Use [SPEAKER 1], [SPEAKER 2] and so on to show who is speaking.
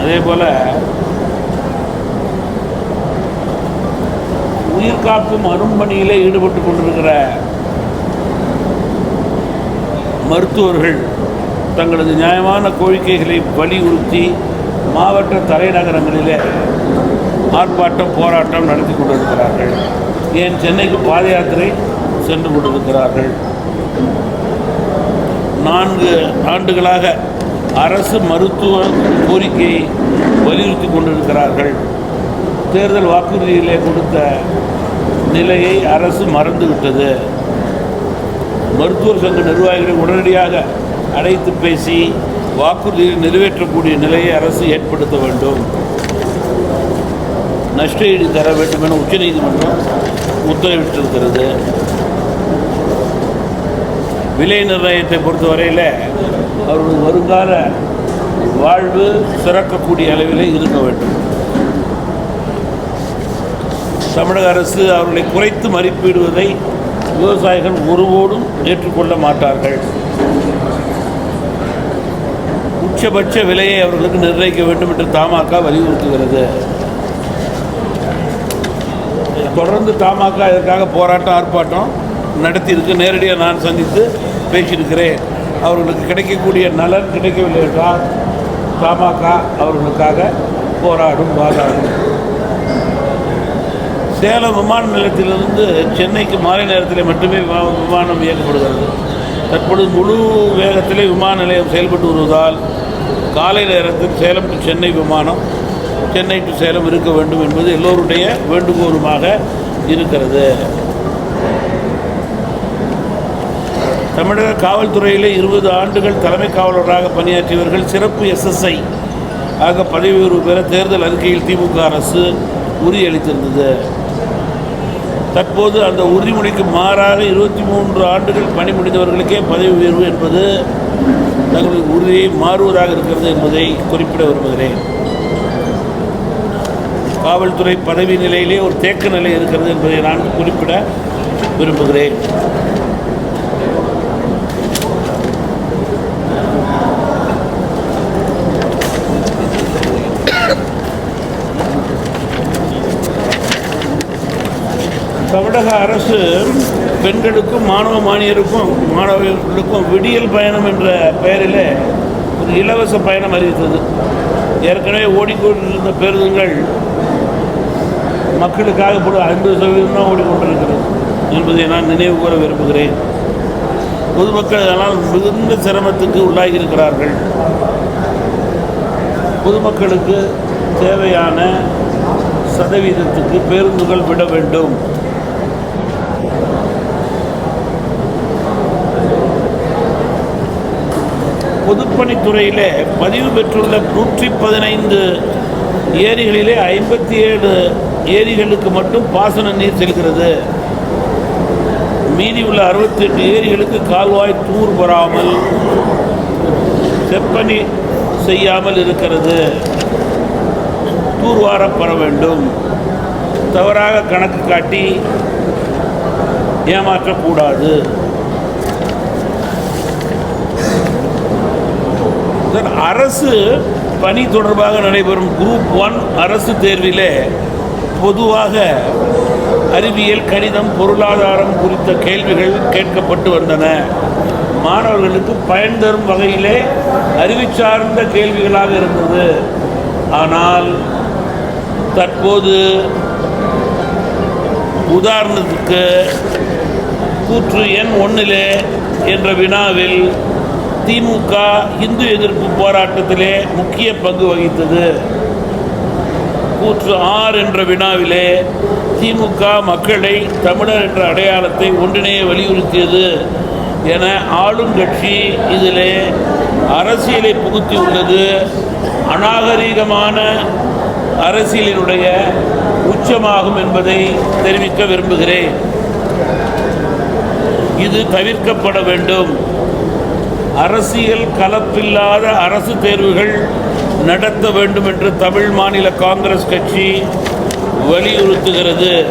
[SPEAKER 1] அதே போல் உயிர் காக்கும் அரும்பணியிலே ஈடுபட்டு கொண்டிருக்கிற மருத்துவர்கள் தங்களது நியாயமான கோரிக்கைகளை வலியுறுத்தி மாவட்ட தலைநகரங்களிலே ஆர்ப்பாட்டம் போராட்டம் நடத்தி கொண்டிருக்கிறார்கள். ஏன் சென்னைக்கு பாத யாத்திரை சென்று கொண்டிருக்கிறார்கள்? நான்கு ஆண்டுகளாக அரசு மருத்துவ கோரிக்கையை வலியுறுத்தி கொண்டிருக்கிறார்கள். தேர்தல் வாக்குறுதியிலே கொடுத்த நிலையை அரசு மறந்துவிட்டது. மருத்துவர் சங்க நிர்வாகிகளை உடனடியாக அழைத்து பேசி வாக்குறுதியை நிறைவேற்றக்கூடிய நிலையை அரசு ஏற்படுத்த வேண்டும். நஷ்ட ஈடு தர வேண்டும் என உச்சநீதிமன்றம் உத்தரவிட்டிருக்கிறது. விலை நிர்ணயத்தை பொறுத்தவரையில் அவர்கள் வருங்கால வாழ்வு சிறக்கக்கூடிய அளவிலே இருக்க வேண்டும். தமிழக அரசு அவர்களை குறைத்து மதிப்பிடுவதை விவசாயிகள் ஒருவோடும் ஏற்றுக்கொள்ள மாட்டார்கள். உச்சபட்ச விலையை அவர்களுக்கு நிர்ணயிக்க வேண்டும் என்று தமாக வலியுறுத்துகிறது. தொடர்ந்து தமாக இதற்காக போராட்டம் ஆர்ப்பாட்டம் நடத்தியிருக்கு. நேரடியாக நான் சந்தித்து பேசியிருக்கிறேன். அவர்களுக்கு கிடைக்கக்கூடிய நலன் கிடைக்கவில்லை என்றால் தமாக அவர்களுக்காக போராடும் வாதாடும். சேலம் விமான நிலையத்திலிருந்து சென்னைக்கு மாலை நேரத்தில் மட்டுமே விமா- விமானம் இயக்கப்படுகிறது. தற்பொழுது முழு வேகத்திலே விமான நிலையம் செயல்பட்டு வருவதால் காலை நேரத்தில் சேலம் டு சென்னை விமானம் சென்னை டு சேலம் இருக்க வேண்டும் என்பது எல்லோருடைய வேண்டுகோளுமாக இருக்கிறது. தமிழக காவல்துறையிலே இருபது ஆண்டுகள் தலைமை காவலராக பணியாற்றியவர்கள் சிறப்பு எஸ்எஸ்ஐ ஆக பதவி உயர்வு பெற தேர்தல் அறிக்கையில் திமுக அரசு உறுதியளித்திருந்தது. தற்போது அந்த உறுதிமொழிக்கு மாறாக இருபத்தி மூன்று ஆண்டுகள் பணி முடிந்தவர்களுக்கே பதவி உயர்வு என்பது தங்களுடைய உறுதியை மாறுவதாக இருக்கிறது என்பதை குறிப்பிட விரும்புகிறேன். காவல்துறை பதவி நிலையிலே ஒரு தேக்க நிலை இருக்கிறது என்பதை நான் குறிப்பிட விரும்புகிறேன். தமிழக அரசு பெண்களுக்கும் மாணவ மாணியருக்கும் மாணவர்களுக்கும் விடியல் பயணம் என்ற பெயரில் ஒரு இலவச பயணம் அறிவித்தது. ஏற்கனவே ஓடிக்கொண்டிருந்த பேருந்துகள் மக்களுக்காக கூட ஐம்பது சதவீதம் தான் ஓடிக்கொண்டிருக்கிறது என்பதை நான் நினைவு கூற விரும்புகிறேன். பொதுமக்கள் அதனால் மிகுந்த சிரமத்துக்கு உள்ளாகி இருக்கிறார்கள் பொதுமக்களுக்கு தேவையான சதவீதத்துக்கு பேருந்துகள் விட வேண்டும். பொதுப்பணித்துறையிலே பதிவு பெற்றுள்ள நூற்றி பதினைந்து ஏரிகளிலே ஐம்பத்தி ஏழு ஏரிகளுக்கு மட்டும் பாசன நீர் செல்கிறது. மீதி உள்ள அறுபத்தெட்டு ஏரிகளுக்கு கால்வாய் தூர் வராமல் செப்பனி செய்யாமல் இருக்கிறது. தூர்வாரப்பட வேண்டும். தவறாக கணக்கு காட்டி ஏமாற்றக்கூடாது. சார் அரசு பணி தொடர்பாக நடைபெறும் குரூப் ஒன் அரசு தேர்விலே பொதுவாக அறிவியல் கணிதம் பொருளாதாரம் குறித்த கேள்விகள் கேட்கப்பட்டு வந்தன. மாணவர்களுக்கு பயன் தரும் வகையிலே அறிவு சார்ந்த கேள்விகளாக இருந்தது. ஆனால் தற்போது உதாரணத்துக்கு கூற்று எண் ஒன்றிலே என்ற வினாவில் திமுக இந்து எதிர்ப்பு போராட்டத்திலே முக்கிய பங்கு வகித்தது. கூற்று ஆர் என்ற வினாவிலே திமுக மக்களை தமிழர் என்ற அடையாளத்தை ஒன்றிணைய வலியுறுத்தியது என ஆளும் கட்சி இதிலே அரசியலை புகுத்தியுள்ளது அநாகரீகமான அரசியலினுடைய உச்சமாகும் என்பதை தெரிவிக்க விரும்புகிறேன். இது தவிர்க்கப்பட வேண்டும். அரசியல் கலப்பில்லாத அரசு தேர்வுகள் நடத்த வேண்டும் என்று தமிழ் மாநில காங்கிரஸ் கட்சி வலியுறுத்துகிறது.